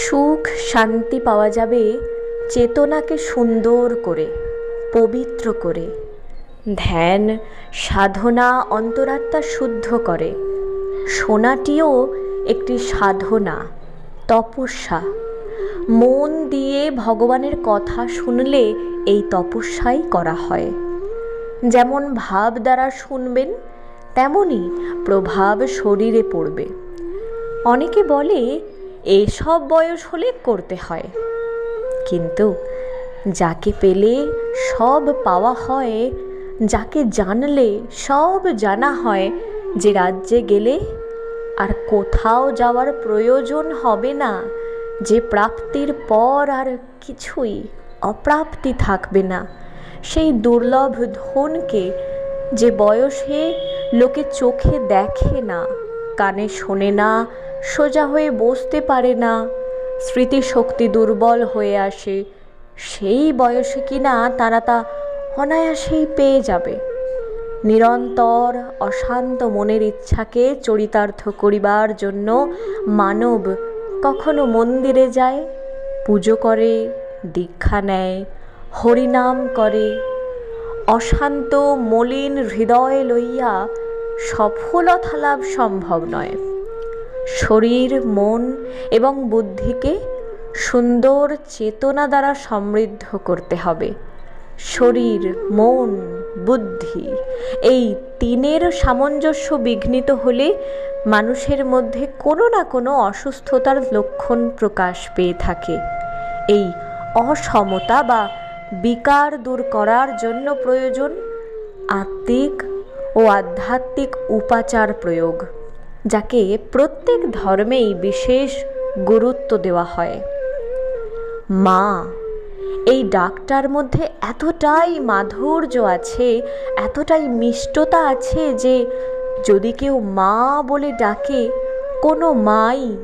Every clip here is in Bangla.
সুখ শান্তি পাওয়া যাবে চেতনাকে সুন্দর করে, পবিত্র করে। ধ্যান, সাধনা অন্তরাত্মা শুদ্ধ করে। সোনাটিও একটি সাধনা, তপস্যা। মন দিয়ে ভগবানের কথা শুনলে এই তপস্যাই করা হয়। যেমন ভাব দ্বারা শুনবেন, তেমনই প্রভাব শরীরে পড়বে। অনেকে বলে এসব বয়স হলে করতে হয়। কিন্তু যাকে পেলে সব পাওয়া হয়, যাকে জানলে সব জানা হয়, যে রাজ্যে গেলে আর কোথাও যাওয়ার প্রয়োজন হবে না, যে প্রাপ্তির পর আর কিছুই অপ্রাপ্তি থাকবে না। সেই দুর্লভ ধনকে যে বয়সে লোকে চোখে দেখে না কানে শোনে না, সোজা হয়ে বসতে পারে না। স্মৃতিশক্তি দুর্বল হয়ে আসে। সেই বয়সে কিনা তারা তা অনায়াসেই পেয়ে যাবে। নিরন্তর অশান্ত মনের ইচ্ছাকে চরিতার্থ করিবার জন্য মানব কখনো মন্দিরে যায়, পুজো করে, দীক্ষা নেয়, হরিনাম করে। অশান্ত মলিন হৃদয় লইয়া সফলতা লাভ সম্ভব নয়। শরীর, মন এবং বুদ্ধিকে সুন্দর চেতনা দ্বারা সমৃদ্ধ করতে হবে। শরীর, মন, বুদ্ধি এই তিনের সামঞ্জস্য বিঘ্নিত হলে মানুষের মধ্যে কোনো না কোনো অসুস্থতার লক্ষণ প্রকাশ পেয়ে থাকে। এই অসমতা বা বিকার দূর করার জন্য প্রয়োজন আত্মিক ও আধ্যাত্মিক উপাচার প্রয়োগ, যাকে প্রত্যেক ধর্মেই বিশেষ গুরুত্ব দেওয়া হয়। মা, এই ডাকটার মধ্যে এতটাই মাধুর্য আছে, এতটাই মিষ্টতা আছে যে যদি কেউ মা বলে ডাকে, কোনো মাই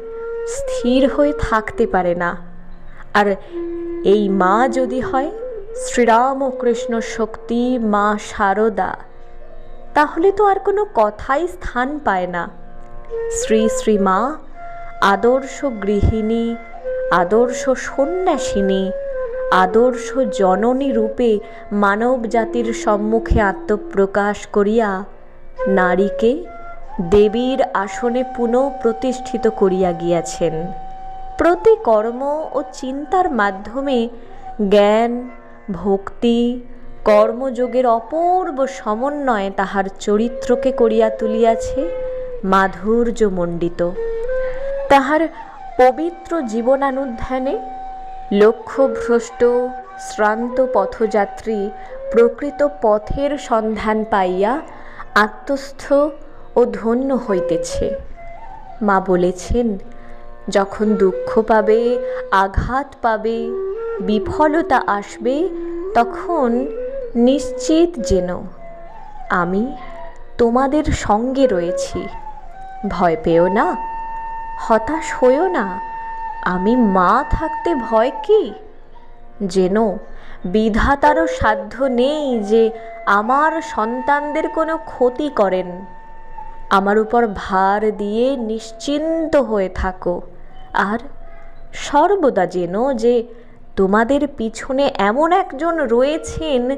স্থির হয়ে থাকতে পারে না। আর এই মা যদি হয় শ্রীরাম ও কৃষ্ণ শক্তি মা শারদা তাহলে তো আর কোনো কথাই স্থান পায় না। শ্রী শ্রী মা, আদর্শ গৃহিণী, আদর্শ সন্ন্যাসিনী, আদর্শ জননী রূপে মানব জাতির সম্মুখে আত্মপ্রকাশ করিয়া নারীকে দেবীর আসনে পুনঃ প্রতিষ্ঠিত করিয়া গিয়াছেন। প্রতি কর্ম ও চিন্তার মাধ্যমে জ্ঞান, ভক্তি কর্মযোগের অপূর্ব সমন্বয়ে তাহার চরিত্রকে করিয়া তুলিয়াছে মাধুর্যমণ্ডিত তাহার পবিত্র জীবনানুধ্যানে লক্ষ্যভ্রষ্ট শ্রান্ত পথযাত্রী প্রকৃত পথের সন্ধান পাইয়া আত্মস্থ ও ধন্য হইতেছে। মা বলেছেন, যখন দুঃখ পাবে, আঘাত পাবে, বিফলতা আসবে, তখন নিশ্চিত যেন আমি তোমাদের সঙ্গে রয়েছি। ভয় পেও না, হতাশ হইও না, আমি মা থাকতে ভয় কি? যেন বিধাতারও সাধ্য নেই যে আমার সন্তানদের কোনো ক্ষতি করেন। আমার উপর ভার দিয়ে নিশ্চিন্ত হয়ে থাকো। আর সর্বদা যেন যে তোমাদের পিছনে এমন একজন রয়েছেন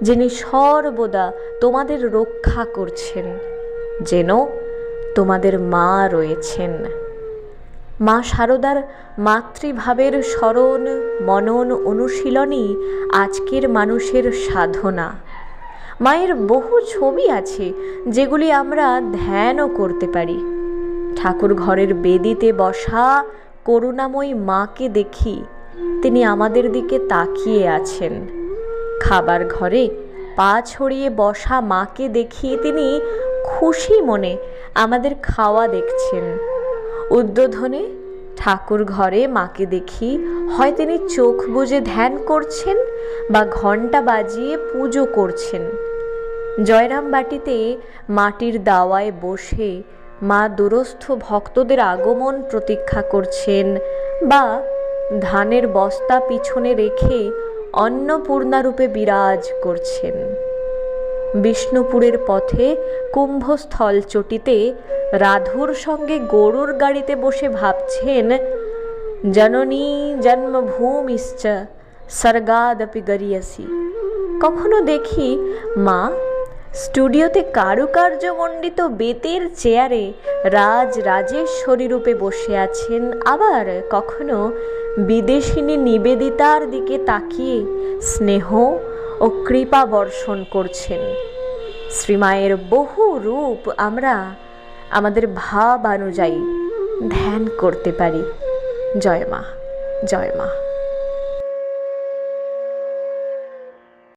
যিনি সর্বদা তোমাদের রক্ষা করছেন, যেন তোমাদের মা রয়েছেন। মা শারদার মাতৃভাবের স্মরণ, মনন অনুশীলনই আজকের মানুষের সাধনা। মায়ের বহু ছবি আছে যেগুলি আমরা ধ্যানও করতে পারি। ঠাকুর ঘরের বেদিতে বসা করুণাময়ী মাকে দেখি, তিনি আমাদের দিকে তাকিয়ে আছেন। খাবার ঘরে, পা ছড়িয়ে বসা মাকে দেখিয়ে তিনি খুশি মনে আমাদের খাওয়া দেখছেন। উদ্বোধনে ঠাকুর ঘরে মাকে দেখি হয় তিনি চোখ বুজে ধ্যান করছেন বা ঘণ্টা বাজিয়ে পুজো করছেন। জয়রাম বাটিতে মাটির দাওয়ায় বসে মা দূরস্থ ভক্তদের আগমন প্রতীক্ষা করছেন বা ধানের বস্তা পিছনে রেখে অন্নপূর্ণারূপে বিরাজ করছেন। বিষ্ণুপুরের পথে কুম্ভস্থল চটিতে রাধুর সঙ্গে গরুর গাড়িতে বসে ভাবছেন, জননী জন্মভূমিশ্চ, স্বর্গাদপি গরিয়াসি। কখনো দেখি মা স্টুডিওতে কারুকার্যমণ্ডিত বেতের চেয়ারে রাজ রাজেশ্বরী রূপে বসে আছেন আবার কখনো বিদেশিনী নিবেদিতার দিকে তাকিয়ে স্নেহ ও কৃপা বর্ষণ করছেন। শ্রীমায়ের বহু রূপ আমরা আমাদের ভাব অনুযায়ী ধ্যান করতে পারি। জয় মা জয় মা।